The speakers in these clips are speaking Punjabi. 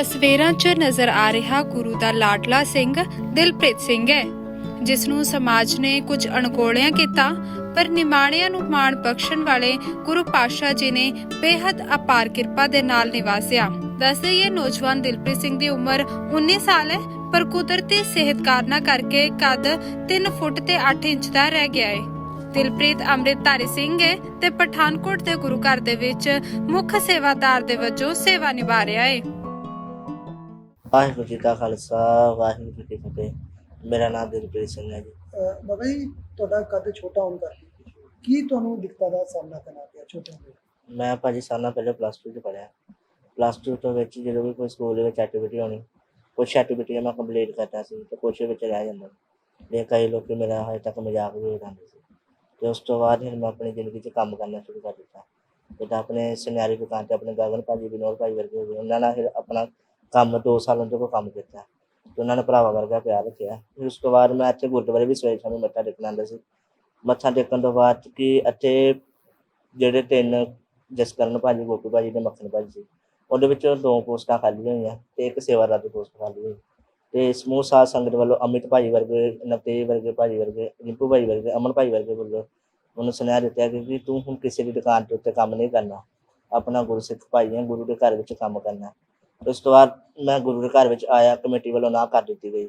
ਤਸਵੀਰਾਂ 'ਚ ਨਜ਼ਰ ਆ ਰਿਹਾ ਗੁਰੂ ਦਾ ਲਾਡਲਾ ਸਿੰਘ, ਦਿਲਪ੍ਰੀਤ ਸਿੰਘ ਹੈ ਜਿਸ ਨੂੰ ਸਮਾਜ ਨੇ ਕੁਝ ਅਣਗੌਲਿਆਂ ਕੀਤਾ, ਪਰ ਨਿਮਾਣਿਆਂ ਨੂੰ ਮਾਣ ਬਖਸ਼ਣ ਵਾਲੇ ਗੁਰੂ ਪਾਤਸ਼ਾਹ ਜੀ ਨੇ ਬੇਹੱਦ ਅਪਾਰ ਕਿਰਪਾ ਦੇ ਨਾਲ ਨਿਵਾਸਿਆ। ਦੱਸਦੇ ਇਹ ਨੌਜਵਾਨ ਦਿਲਪ੍ਰੀਤ ਸਿੰਘ ਦੀ ਉਮਰ 19 ਸਾਲ ਹੈ, ਪਰ ਕੁਦਰਤੀ ਸਿਹਤ ਕਾਰਨਾਂ ਕਰਕੇ ਕੱਦ 3 ਫੁੱਟ ਤੇ 8 ਇੰਚ ਦਾ ਰਹਿ ਗਿਆ ਹੈ। ਦਿਲਪ੍ਰੀਤ ਅੰਮ੍ਰਿਤਧਾਰੀ ਸਿੰਘ ਹੈ ਤੇ ਪਠਾਨਕੋਟ ਦੇ ਗੁਰੂ ਘਰ ਦੇ ਵਿੱਚ ਮੁੱਖ ਸੇਵਾਦਾਰ ਦੇ ਵਜੋਂ ਸੇਵਾ ਨਿਭਾ ਰਿਹਾ ਹੈ। ਵਾਹਿਗੁਰੂ ਜੀ ਕਾ ਖਾਲਸਾ ਵਾਹਿਗੁਰੂ ਜੀ ਕੀ ਫਤਿਹ। ਮੇਰਾ ਨਾਮ ਦਿਲਪ੍ਰੀਤ ਸਿੰਘ ਹੈ ਜੀ। ਅਹ ਬਾਬਾ ਜੀ ਤੁਹਾਡਾ ਕੱਦ ਛੋਟਾ ਹੋਣ ਕਰਕੇ ਕੀ ਤੁਹਾਨੂੰ ਦਿੱਕਤਾਂ ਦਾ ਸਾਹਮਣਾ ਕਰਨਾ ਪਿਆ ਛੋਟੇ ਹੁੰਦੇ ਮੈਂ ਭਾਜੀ ਸਾਲਾਂ ਪਹਿਲੇ ਪਲੱਸ 2 ਚ ਪੜ੍ਹਿਆ। ਪਲੱਸ 2 ਤੋਂ ਵਿੱਚ ਜਦੋਂ ਵੀ ਕੋਈ ਸਕੂਲ ਦੇ ਵਿੱਚ ਐਕਟੀਵਿਟੀ ਹੋਣੀ ਕੁਛ ਐਕਟੀਵਿਟੀਆਂ ਮੈਂ ਕੰਪਲੀਟ ਕਰਦਾ ਸੀ ਤੇ ਕੁਛ ਵਿੱਚ ਰਹਿ ਜਾਂਦਾ ਤੇ ਕਈ ਲੋਕ ਮੇਰਾ ਹਜੇ ਤੱਕ ਮਜ਼ਾਕ ਵੀ ਉਡਾਉਂਦੇ ਸੀ। ਤੇ ਉਸ ਤੋਂ ਬਾਅਦ ਫਿਰ ਮੈਂ ਆਪਣੀ ਜ਼ਿੰਦਗੀ 'ਚ ਕੰਮ ਕਰਨਾ ਸ਼ੁਰੂ ਕਰ ਦਿੱਤਾ। ਤੇ ਤਾਂ ਆਪਣੇ ਸੁਨਿਆਰੀ ਦੁਕਾਨ ਤੇ ਆਪਣੇ ਗਗਨ ਭਾਜੀ ਵਿਨੋਦ ਭਾਜੀ ਵਰਗੇ ਹੋ ਗਏ ਉਹਨਾਂ ਨਾਲ ਫਿਰ ਆਪਣਾ ਕੰਮ 2 ਸਾਲਾਂ ਕੋਲ ਕੰਮ ਕੀਤਾ। ਤੇ ਉਹਨਾਂ ਨੇ ਭਰਾਵਾ ਵਰਗਾ ਪਿਆਰ ਰੱਖਿਆ। ਫਿਰ ਉਸ ਤੋਂ ਬਾਅਦ ਮੈਂ ਇੱਥੇ ਗੁਰਦੁਆਰੇ ਵੀ ਸਵੇਰੇ ਸ਼ਾਮੀ ਮੱਥਾ ਟੇਕਣ ਆਉਂਦਾ ਸੀ। ਮੱਥਾ ਟੇਕਣ ਤੋਂ ਬਾਅਦ ਕਿ ਇੱਥੇ ਜਿਹੜੇ ਤਿੰਨ ਜਸਕਰਨ ਭਾਜੀ, ਗੋਪੀ ਭਾਜੀ ਤੇ ਮੱਖਣ ਭਾਜੀ ਸੀ, ਉਹਦੇ ਵਿੱਚੋਂ ਦੋ ਪੋਸਟਾਂ ਖਾਲੀ ਹੋਈਆਂ ਤੇ ਇੱਕ ਸੇਵਾਦਾਰ ਦੀ ਪੋਸਟ ਖਾਲੀ ਹੋਈ। ਤੇ ਸਮੂਹ ਸਾਧ ਸੰਗਤ ਵੱਲੋਂ ਅਮਿਤ ਭਾਈ ਵਰਗੇ, ਨਵਤੇਜ ਵਰਗੇ ਭਾਜੀ ਵਰਗੇ, ਰਿੰਪੂ ਭਾਈ ਵਰਗੇ, ਅਮਨ ਭਾਈ ਵਰਗੇ ਵੱਲੋਂ ਉਹਨੂੰ ਸੁਨੇਹਾ ਦਿੱਤਾ ਕਿ ਵੀ ਤੂੰ ਹੁਣ ਕਿਸੇ ਦੀ ਦੁਕਾਨ ਤੇ ਉੱਤੇ ਕੰਮ ਨਹੀਂ ਕਰਨਾ। ਆਪਣਾ ਗੁਰਸਿੱਖ ਭਾਈ ਹੈ, ਗੁਰੂ ਦੇ ਘਰ ਵਿੱਚ ਕੰਮ ਕਰਨਾ। ਉਸ ਤੋਂ ਬਾਅਦ ਮੈਂ ਗੁਰੂ ਦੇ ਘਰ ਵਿੱਚ ਆਇਆ ਕਮੇਟੀ ਵੱਲੋਂ ਨਾ ਕਰ ਦਿੱਤੀ ਗਈ।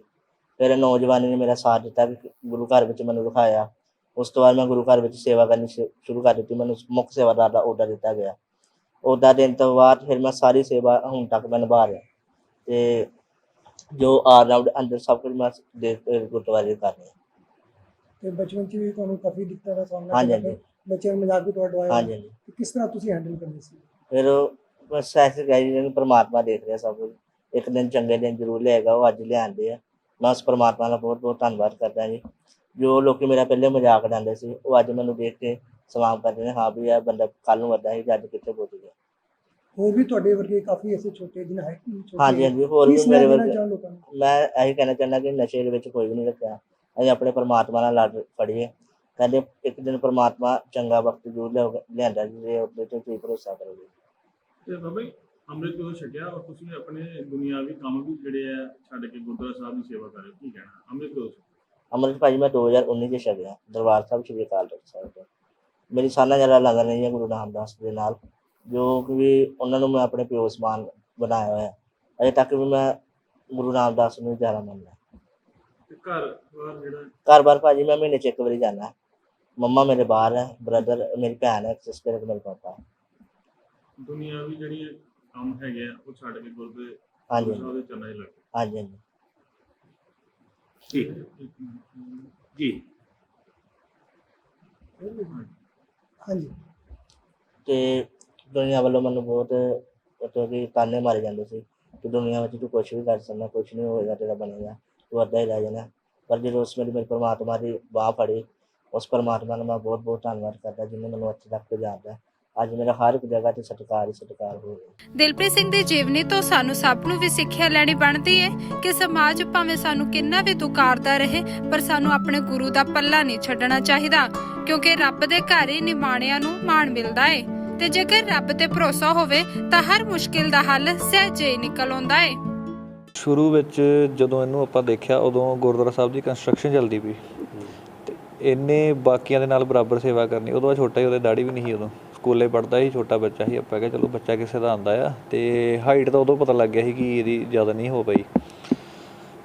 ਫਿਰ ਨੌਜਵਾਨੀ ਨੇ ਮੇਰਾ ਸਾਥ ਦਿੱਤਾ ਕਿ ਗੁਰੂ ਘਰ ਵਿੱਚ ਮੈਨੂੰ ਰਖਾਇਆ। ਉਸ ਤੋਂ ਬਾਅਦ ਮੈਂ ਗੁਰੂ ਘਰ ਵਿੱਚ ਸੇਵਾ ਕਰਨੀ ਸ਼ੁਰੂ ਕਰ ਦਿੱਤੀ। ਮੈਨੂੰ ਮੁੱਖ ਸੇਵਾਦਾਰ ਦਾ ਅਹੁਦਾ ਦਿੱਤਾ ਗਿਆ। ਅਹੁਦਾ ਦੇਣ ਤੋਂ ਬਾਅਦ ਫਿਰ ਮੈਂ ਸਾਰੀ ਸੇਵਾ ਹੁਣ ਤੱਕ ਮੈਂ ਨਿਭਾ ਰਿਹਾ। ਤੇ ਜੋ ਆਲ ਰਾਊਂਡ ਅੰਦਰ ਸਭ ਕੁਝ ਮੈਂ ਦੇ ਗੁਰਦੁਆਰੇ ਕਰ ਰਿਹਾ। ਤੇ ਬਚਪਨ 'ਚ ਵੀ ਤੁਹਾਨੂੰ ਕਾਫੀ ਦਿੱਕਤਾਂ ਦਾ ਸਾਹਮਣਾ ਹਾਂਜੀ, ਪਿਆ। ਬੱਚਿਆਂ ਨੂੰ ਮਜ਼ਾਕ ਵੀ ਤੁਹਾਡਾ ਆਇਆ। ਹਾਂਜੀ ਹਾਂਜੀ। ਕਿਸ ਤਰ੍ਹਾਂ ਤੁਸੀਂ ਹੈਂਡਲ ਕਰਦੇ ਸੀ? ਫਿਰ ਬਸ ਐਸੇ ਗਾਈ ਜਿਵੇਂ ਪ੍ਰਮਾਤਮਾ ਦੇਖ ਰਿਹਾ ਸਭ ਕੁਝ ਇੱਕ ਦਿਨ ਚੰਗੇ ਦਿਨ ਜ਼ਰੂਰ ਲਿਆਏਗਾ ਉਹ ਅੱਜ ਲਿਆਂਦੇ ਆ। ਮੈਂ ਉਸ ਪ੍ਰਮਾਤਮਾ ਦਾ ਬਹੁਤ ਬਹੁਤ ਧੰਨਵਾਦ ਕਰਦਾ ਜੀ। ਜੋ ਲੋਕੀ ਮੇਰਾ ਪਹਿਲੇ ਮਜ਼ਾਕ ਉਡਾਉਂਦੇ ਸੀ ਉਹ ਅੱਜ ਮੈਨੂੰ ਦੇਖ ਕੇ ਸਲਾਮ ਕਰਦੇ ਨੇ ਹਾਂ ਵੀ ਇਹ ਬੰਦਾ ਕੱਲ ਨੂੰ ਵੱਡਾ ਸੀ ਅੱਜ ਕਿੱਥੇ ਪਹੁੰਚ ਗਿਆ। ਹੋਰ ਵੀ ਤੁਹਾਡੇ ਵਰਗੇ ਕਾਫੀ ਐਸੇ ਛੋਟੇ ਜਿਹਨਾਂ ਹਾਈਟ ਛੋਟੀ ਹਾਂਜੀ ਹਾਂਜੀ ਹੋਰ ਵੀ ਮੇਰੇ ਵਰਗੇ ਮੈਂ ਇਹੀ ਕਹਿਣਾ ਚਾਹੁੰਦਾ ਕਿ ਨਸ਼ੇ ਦੇ ਵਿੱਚ ਕੋਈ ਵੀ ਨਹੀਂ ਰੱਖਿਆ। ਅਸੀਂ ਆਪਣੇ ਪ੍ਰਮਾਤਮਾ ਨਾਲ ਲੜ ਫੜੀਏ। ਕਹਿੰਦੇ ਇੱਕ ਦਿਨ ਪ੍ਰਮਾਤਮਾ ਚੰਗਾ ਵਕਤ ਜ਼ਰੂਰ ਲਿਆਂਦਾ ਜੇ ਉਹਦੇ ਤੇ ਤੁਸੀਂ ਭਰੋਸਾ ਕਰੋਗੇ। ਤੇ ਬਾਬਾ ਜੀ ਅੰਮ੍ਰਿਤ ਜਦੋਂ ਛਕਿਆ ਔਰ ਤੁਸੀਂ ਆਪਣੇ ਦੁਨਿਆਵੀ ਕੰਮ ਵੀ ਜਿਹੜੇ ਆ ਛੱਡ ਕੇ ਗੁਰਦੁਆਰਾ ਸਾਹਿਬ ਦੀ ਸੇਵਾ ਕਰ ਰਹੇ ਹੋ ਕੀ ਕਹਿਣਾ? ਅੰਮ੍ਰਿਤ ਕਦੋਂ ਛਕਿਆ? ਅਮਰਿਤ ਭਾਜੀ ਮੈਂ 2019 ਚ ਛਕਿਆ ਦਰਬਾਰ ਸਾਹਿਬ ਸ਼੍ਰੀ ਅਕਾਲ ਤਖਤ ਸਾਹਿਬ ਤੋਂ। ਮੇਰੀ ਸਾਨਾ ਜਰਾ ਲੰਗਰ ਨਹੀਂ ਹੈ ਗੁਰੂ ਰਾਮਦਾਸ ਦੇ ਨਾਲ ਜੋ ਕਿ ਉਹਨਾਂ ਨੂੰ ਮੈਂ ਆਪਣੇ ਪਿਓ ਸਮਾਨ ਬਣਾਇਆ ਹੋਇਆ। ਅਜੇ ਤੱਕ ਵੀ ਮੈਂ ਗੁਰੂ ਰਾਮਦਾਸ ਨੂੰ ਜ਼ਿਆਦਾ ਮੰਨਦਾ। ਘਰ ਬਾਹਰ ਜਿਹੜਾ? ਘਰ-ਬਾਰ ਭਾਜੀ ਮੈਂ ਮਹੀਨੇ ਚ ਇੱਕ ਵਾਰੀ ਜਾਂਦਾ। ਮੰਮਾ ਮੇਰੇ ਬਾਹਰ ਹੈ ਬ੍ਰਦਰ ਮੇਰੀ ਭੈਣ ਹੈ ਸਿਸਟਰ ਹੈ ਮੇਰੇ ਪਾਪਾ। ਦੁਨਿਆਵੀ ਜਿਹੜੀ ਕੰਮ ਹੈਗੇ ਆ ਉਹ ਛੱਡ ਕੇ ਗੁਰਦੇ ਹਾਂਜੀ। ਗੁਰੂ ਸਾਹਿਬ ਦੇ ਚਰਨਾਂ 'ਚ ਲੱਗ ਗਏ। ਹਾਂਜੀ ਹਾਂਜੀ। ਠੀਕ ਜੀ। ਹਾਂਜੀ। ਤੇ ਦੁਨੀਆ ਵੱਲੋਂ ਮੈਨੂੰ ਬਹੁਤ ਮਤਲਬ ਕਿ ਤਾਨੇ ਮਾਰੇ ਜਾਂਦੇ ਸੀ ਕਿ ਦੁਨੀਆ ਵਿੱਚ ਤੂੰ ਕੁਛ ਵੀ ਕਰ ਸਕਦਾ ਕੁਛ ਨਹੀਂ ਹੋਏਗਾ ਤੇਰਾ ਬਣੇਗਾ ਤੂੰ ਅੱਧਾ ਹੀ ਰਹਿ ਜਾਣਾ। ਪਰ ਜਦੋਂ ਉਸ ਵੇਲੇ ਮੇਰੇ ਪਰਮਾਤਮਾ ਦੀ ਬਾਹ ਫੜੀ ਉਸ ਪਰਮਾਤਮਾ ਦਾ ਮੈਂ ਬਹੁਤ ਬਹੁਤ ਧੰਨਵਾਦ ਕਰਦਾ ਜਿਹਨੇ ਮੈਨੂੰ ਇੱਥੇ ਤੱਕ ਪਹੁੰਚਾਇਆ ਅੱਜ ਮੇਰਾ ਹਰ ਇੱਕ ਜਗ੍ਹਾ ਤੇ ਸਤਿਕਾਰ ਹੀ ਸਤਿਕਾਰ ਹੋ ਰਿਹਾ। ਦਿਲਪ੍ਰੀਤ ਸਿੰਘ ਦੀ ਜੀਵਨੀ ਤੋਂ ਸਾਨੂੰ ਸਭ ਨੂੰ ਵੀ ਸਿੱਖਿਆ ਲੈਣੀ ਬਣਦੀ ਹੈ ਕਿ ਸਮਾਜ ਭਾਵੇਂ ਸਾਨੂੰ ਕਿੰਨਾ ਵੀ ਦੁਕਾਰਦਾ ਰਹੇ ਪਰ ਸਾਨੂੰ ਆਪਣੇ ਗੁਰੂ ਦਾ ਪੱਲਾ ਨਹੀਂ ਛੱਡਣਾ ਚਾਹੀਦਾ ਕਿਉਂਕਿ ਰੱਬ ਦੇ ਘਰ ਹੀ ਨਿਮਾਣਿਆਂ ਨੂੰ ਮਾਣ ਮਿਲਦਾ ਹੈ ਤੇ ਜੇਕਰ ਰੱਬ ਤੇ ਭਰੋਸਾ ਹੋਵੇ ਤਾਂ ਹਰ ਮੁਸ਼ਕਿਲ ਦਾ ਹੱਲ ਸਹਿਜੇ ਹੀ ਨਿਕਲ ਆਉਂਦਾ ਹੈ ਸ਼ੁਰੂ ਵਿੱਚ ਜਦੋਂ ਇਹਨੂੰ ਆਪਾਂ ਦੇਖਿਆ ਉਦੋਂ ਗੁਰਦੁਆਰਾ ਸਾਹਿਬ ਦੀ ਕੰਸਟਰਕਸ਼ਨ ਚੱਲਦੀ ਪਈ। ਤੇ ਇਹਨੇ ਬਾਕੀਆਂ ਦੇ ਨਾਲ ਬਰਾਬਰ ਸੇਵਾ ਕਰਨੀ ਉਦੋਂ ਛੋਟਾ ਹੀ ਉਹਦੇ ਦਾੜੀ ਵੀ ਨਹੀਂ ਸੀ ਉਦੋਂ। ਸਕੂਲੇ ਪੜ੍ਹਦਾ ਸੀ, ਛੋਟਾ ਬੱਚਾ ਸੀ, ਆਪਾਂ ਕਿਹਾ ਚਲੋ ਬੱਚਾ ਕਿਸੇ ਦਾ ਆਉਂਦਾ ਆ ਅਤੇ ਹਾਈਟ ਤਾਂ ਉਦੋਂ ਪਤਾ ਲੱਗ ਗਿਆ ਸੀ ਕਿ ਇਹਦੀ ਜ਼ਿਆਦਾ ਨਹੀਂ ਹੋ ਪਈ।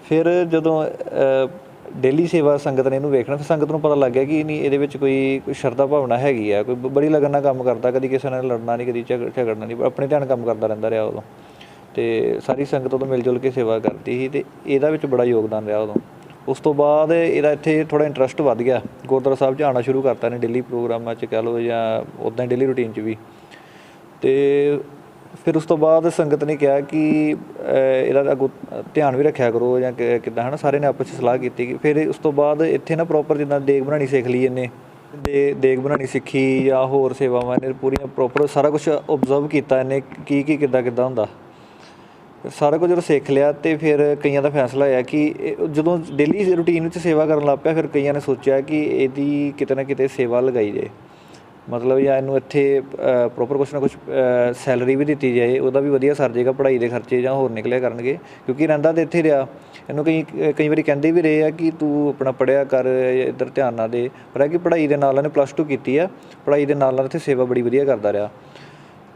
ਫਿਰ ਜਦੋਂ ਡੇਲੀ ਸੇਵਾ ਸੰਗਤ ਨੇ ਇਹਨੂੰ ਵੇਖਣਾ, ਫਿਰ ਸੰਗਤ ਨੂੰ ਪਤਾ ਲੱਗ ਗਿਆ ਕਿ ਨਹੀਂ ਇਹਦੇ ਵਿੱਚ ਕੋਈ ਕੋਈ ਸ਼ਰਧਾ ਭਾਵਨਾ ਹੈਗੀ ਆ, ਕੋਈ ਬੜੀ ਲਗਨ ਨਾਲ ਕੰਮ ਕਰਦਾ, ਕਦੀ ਕਿਸੇ ਨਾਲ ਲੜਨਾ ਨਹੀਂ, ਕਦੀ ਝਗ- ਝਗੜਨਾ ਨਹੀਂ, ਆਪਣੇ ਧਿਆਨ ਕੰਮ ਕਰਦਾ ਰਹਿੰਦਾ ਰਿਹਾ ਉਦੋਂ। ਤੇ ਸਾਰੀ ਸੰਗਤ ਉਦੋਂ ਮਿਲ ਜੁਲ ਕੇ ਸੇਵਾ ਕਰਦੀ ਸੀ, ਤੇ ਇਹਦਾ ਵਿੱਚ ਬੜਾ ਯੋਗਦਾਨ ਰਿਹਾ ਉਦੋਂ। ਉਸ ਤੋਂ ਬਾਅਦ ਇਹਦਾ ਇੱਥੇ ਥੋੜਾ ਇੰਟਰਸਟ ਵੱਧ ਗਿਆ। ਗੁਰਦੁਆਰਾ ਸਾਹਿਬ 'ਚ ਆਉਣਾ ਸ਼ੁਰੂ ਕਰਤਾ ਨੇ ਡੇਲੀ ਪ੍ਰੋਗਰਾਮਾਂ 'ਚ ਕਹ ਲਓ ਜਾਂ ਉਦਾਂ ਡੇਲੀ ਰੁਟੀਨ 'ਚ ਵੀ। ਤੇ ਫਿਰ ਉਸ ਤੋਂ ਬਾਅਦ ਸੰਗਤ ਨੇ ਕਿਹਾ ਕਿ ਇਹਦਾ ਅੱਗੋਂ ਧਿਆਨ ਵੀ ਰੱਖਿਆ ਕਰੋ ਜਾਂ ਕਿ- ਕਿੱਦਾਂ, ਹਨਾ, ਸਾਰੇ ਨੇ ਆਪਸ 'ਚ ਸਲਾਹ ਕੀਤੀ ਕਿ ਫਿਰ ਉਸ ਤੋਂ ਬਾਅਦ ਇੱਥੇ ਨਾ ਪ੍ਰੋਪਰ ਜਿੱਦਾਂ ਦੇਗ ਬਣਾਉਣੀ ਸਿੱਖ ਲਈ ਇਹਨੇ। ਦੇ, ਦੇਗ ਬਣਾਉਣੀ ਸਿੱਖੀ ਜਾਂ ਹੋਰ ਸੇਵਾਵਾਂ ਇਹਨੇ ਪੂਰੀਆਂ ਪ੍ਰੋਪਰ ਸਾਰਾ ਕੁਝ ਆਬਜ਼ਰਵ ਕੀਤਾ ਇਹਨੇ, ਕੀ ਕੀ, ਕਿੱਦਾਂ ਕਿੱਦਾਂ ਹੁੰਦਾ। ਸਾਰਾ ਕੁਝ ਜਦੋਂ ਸਿੱਖ ਲਿਆ ਤੇ ਫਿਰ ਕਈਆਂ ਦਾ ਫੈਸਲਾ ਹੋਇਆ ਕਿ ਜਦੋਂ ਡੇਲੀ ਰੂਟੀਨ ਵਿੱਚ ਸੇਵਾ ਕਰਨ ਲੱਗ ਪਿਆ, ਫਿਰ ਕਈਆਂ ਨੇ ਸੋਚਿਆ ਕਿ ਇਹਦੀ ਕਿਤੇ ਨਾ ਕਿਤੇ ਸੇਵਾ ਲਗਾਈ ਜਾਏ। ਮਤਲਬ ਜਾਂ ਇਹਨੂੰ ਇੱਥੇ ਪ੍ਰੋਪਰ ਕੁਛ ਨਾ ਕੁਛ ਸੈਲਰੀ ਵੀ ਦਿੱਤੀ ਜਾਏ, ਉਹਦਾ ਵੀ ਵਧੀਆ ਸਰ ਜਾਏਗਾ ਪੜ੍ਹਾਈ ਦੇ ਖਰਚੇ ਜਾਂ ਹੋਰ ਨਿਕਲਿਆ ਕਰਨਗੇ, ਕਿਉਂਕਿ ਰਹਿੰਦਾ ਤੇ ਇੱਥੇ ਰਿਹਾ। ਇਹਨੂੰ ਕਈ ਕਈ ਵਾਰੀ ਕਹਿੰਦੇ ਵੀ ਰਹੇ ਆ ਕਿ ਤੂੰ ਆਪਣਾ ਪੜ੍ਹਿਆ ਕਰ, ਇੱਧਰ ਧਿਆਨ ਨਾ ਦੇ, ਪਰ ਹੈ ਕਿ ਪੜ੍ਹਾਈ ਦੇ ਨਾਲ ਇਹਨੇ ਪਲੱਸ 2 ਕੀਤੀ ਆ, ਪੜ੍ਹਾਈ ਦੇ ਨਾਲ ਨਾਲ ਇੱਥੇ ਸੇਵਾ ਬੜੀ ਵਧੀਆ ਕਰਦਾ ਰਿਹਾ।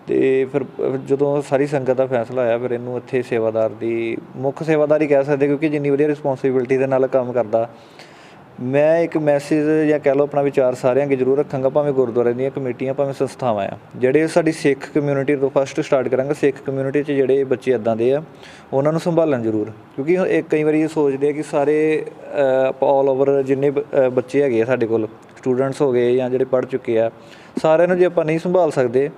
ਅਤੇ ਫਿਰ ਜਦੋਂ ਸਾਰੀ ਸੰਗਤ ਦਾ ਫੈਸਲਾ ਆਇਆ, ਫਿਰ ਇਹਨੂੰ ਇੱਥੇ ਸੇਵਾਦਾਰ ਦੀ, ਮੁੱਖ ਸੇਵਾਦਾਰ ਹੀ ਕਹਿ ਸਕਦੇ ਕਿਉਂਕਿ ਜਿੰਨੀ ਵਧੀਆ ਰਿਸਪੋਂਸੀਬਿਲਟੀ ਦੇ ਨਾਲ ਕੰਮ ਕਰਦਾ। ਮੈਂ ਇੱਕ ਮੈਸੇਜ ਜਾਂ ਕਹਿ ਲਓ ਆਪਣਾ ਵਿਚਾਰ ਸਾਰਿਆਂ ਅੱਗੇ ਜ਼ਰੂਰ ਰੱਖਾਂਗਾ, ਭਾਵੇਂ ਗੁਰਦੁਆਰੇ ਦੀਆਂ ਕਮੇਟੀਆਂ, ਭਾਵੇਂ ਸੰਸਥਾਵਾਂ ਆ। ਜਿਹੜੇ ਸਾਡੀ ਸਿੱਖ ਕਮਿਊਨਿਟੀ ਤੋਂ ਫਸਟ ਸਟਾਰਟ ਕਰਾਂਗੇ, ਸਿੱਖ ਕਮਿਊਨਿਟੀ 'ਚ ਜਿਹੜੇ ਬੱਚੇ ਇਦਾਂ ਦੇ ਆ, ਉਹਨਾਂ ਨੂੰ ਸੰਭਾਲਣ ਜ਼ਰੂਰ। ਕਿਉਂਕਿ ਇਹ ਕਈ ਵਾਰੀ ਇਹ ਸੋਚਦੇ ਆ ਕਿ ਸਾਰੇ ਆਲ ਓਵਰ ਜਿੰਨੇ ਬੱਚੇ ਹੈਗੇ ਆ ਸਾਡੇ ਕੋਲ ਸਟੂਡੈਂਟਸ ਹੋ ਗਏ ਜਾਂ ਜਿਹੜੇ ਪੜ੍ਹ ਚੁੱਕੇ ਆ, ਸਾਰਿਆਂ ਨੂੰ ਜੇ ਆਪਾਂ ਨਹੀਂ ਸੰਭਾਲ ਸਕਦੇ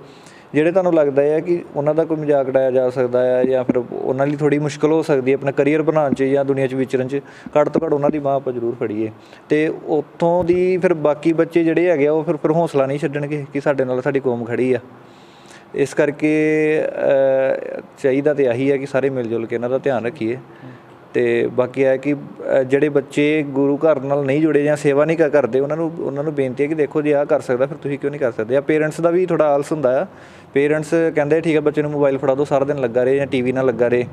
ਜਿਹੜੇ ਤੁਹਾਨੂੰ ਲੱਗਦਾ ਹੈ ਕਿ ਉਹਨਾਂ ਦਾ ਕੋਈ ਮਜ਼ਾਕ ਉਡਾਇਆ ਜਾ ਸਕਦਾ ਹੈ ਜਾਂ ਫਿਰ ਉਹਨਾਂ ਲਈ ਥੋੜੀ ਮੁਸ਼ਕਲ ਹੋ ਸਕਦੀ ਹੈ ਆਪਣਾ ਕੈਰੀਅਰ ਬਣਾਉਣ 'ਚ ਜਾਂ ਦੁਨੀਆ 'ਚ ਵਿਚਰਨ 'ਚ, ਘੱਟ ਤੋਂ ਘੱਟ ਉਹਨਾਂ ਦੀ ਬਾਂਹ ਆਪਾਂ ਜ਼ਰੂਰ ਫੜੀਏ। ਤੇ ਉੱਥੋਂ ਦੀ ਫਿਰ ਬਾਕੀ ਬੱਚੇ ਜਿਹੜੇ ਹੈਗੇ ਆ, ਉਹ ਫਿਰ ਫਿਰ ਹੌਸਲਾ ਨਹੀਂ ਛੱਡਣਗੇ ਕਿ ਸਾਡੇ ਨਾਲ ਸਾਡੀ ਕੌਮ ਖੜੀ ਆ। ਇਸ ਕਰਕੇ ਚਾਹੀਦਾ ਤੇ ਆਹੀ ਹੈ ਕਿ ਸਾਰੇ ਮਿਲ ਜੁਲ ਕੇ ਇਹਨਾਂ ਦਾ ਧਿਆਨ ਰੱਖੀਏ। ਤੇ ਬਾਕੀ ਹੈ ਕਿ ਜਿਹੜੇ ਬੱਚੇ ਗੁਰੂ ਘਰ ਨਾਲ ਨਹੀਂ ਜੁੜੇ ਜਾਂ ਸੇਵਾ ਨਹੀਂ ਕ- ਕਰਦੇ, ਉਹਨਾਂ ਨੂੰ ਉਹਨਾਂ ਨੂੰ ਬੇਨਤੀ ਹੈ ਕਿ ਦੇਖੋ ਜੇ ਆਹ ਕਰ ਸਕਦਾ, ਫਿਰ ਤੁਸੀਂ ਕਿਉਂ ਨਹੀਂ ਕਰ ਸਕਦੇ? ਆ ਪੇਰੈਂਟਸ ਦਾ ਵੀ ਥੋੜਾ ਆਲਸ ਹੁੰਦਾ ਆ। ਪੇਰੈਂਟਸ ਕਹਿੰਦੇ, ਠੀਕ ਹੈ, ਬੱਚੇ ਨੂੰ ਮੋਬਾਈਲ ਫੜਾ ਦਿਓ, ਸਾਰਾ ਦਿਨ ਲੱਗਾ ਰਹੇ ਜਾਂ ਟੀਵੀ ਨਾਲ ਲੱਗਾ ਰਹੇ।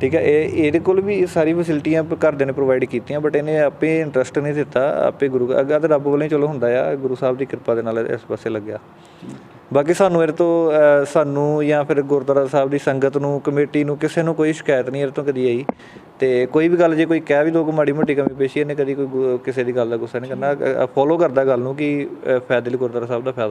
ਠੀਕ ਹੈ, ਇਹ, ਇਹਦੇ ਕੋਲ ਵੀ ਇਹ ਸਾਰੀ ਫੈਸਿਲਿਟੀਆਂ ਘਰਦਿਆਂ ਨੇ ਪ੍ਰੋਵਾਈਡ ਕੀਤੀਆਂ ਬਟ ਇਹਨੇ ਆਪੇ ਇੰਟਰਸਟ ਨਹੀਂ ਦਿੱਤਾ, ਆਪੇ ਗੁਰੂ, ਅੱਗਾ ਤਾਂ ਰੱਬ ਵੱਲੋਂ ਚਲੋ ਹੁੰਦਾ ਆ, ਗੁਰੂ ਸਾਹਿਬ ਦੀ ਕਿਰਪਾ ਦੇ ਨਾਲ ਇਸ ਪਾਸੇ ਲੱਗਿਆ। ਬਾਕੀ ਸਾਨੂੰ ਇਹਦੇ ਤੋਂ ਸਾਨੂੰ ਜਾਂ ਫਿਰ ਗੁਰਦੁਆਰਾ ਸਾਹਿਬ ਦੀ ਸੰਗਤ ਨੂੰ, ਕਮੇਟੀ ਨੂੰ ਕਿਸੇ ਨੂੰ ਕੋਈ ਸ਼ਿਕਾਇਤ ਨਹੀਂ ਇਹਦੇ ਤੋਂ ਕਦੀ ਆਈ। ਤੇ ਕੋਈ ਵੀ ਗੱਲ ਜੇ ਕੋਈ ਕਹਿ ਵੀ ਲੋਕ ਮਾੜੀ ਮੋਟੀ ਕਮੀ ਪੇਸ਼ੀ, ਇਹਨੇ ਕਦੀ ਕੋਈ ਕਿਸੇ ਦੀ ਗੱਲ ਦਾ ਗੁੱਸਾ ਨਹੀਂ ਕਰਨਾ। ਫੋਲੋ ਕਰਦਾ ਗੱਲ ਨੂੰ ਕਿ ਫਾਇਦੇ ਲਈ ਗੁਰਦੁਆਰਾ ਸਾਹਿਬ ਦਾ ਫਾਇਦਾ।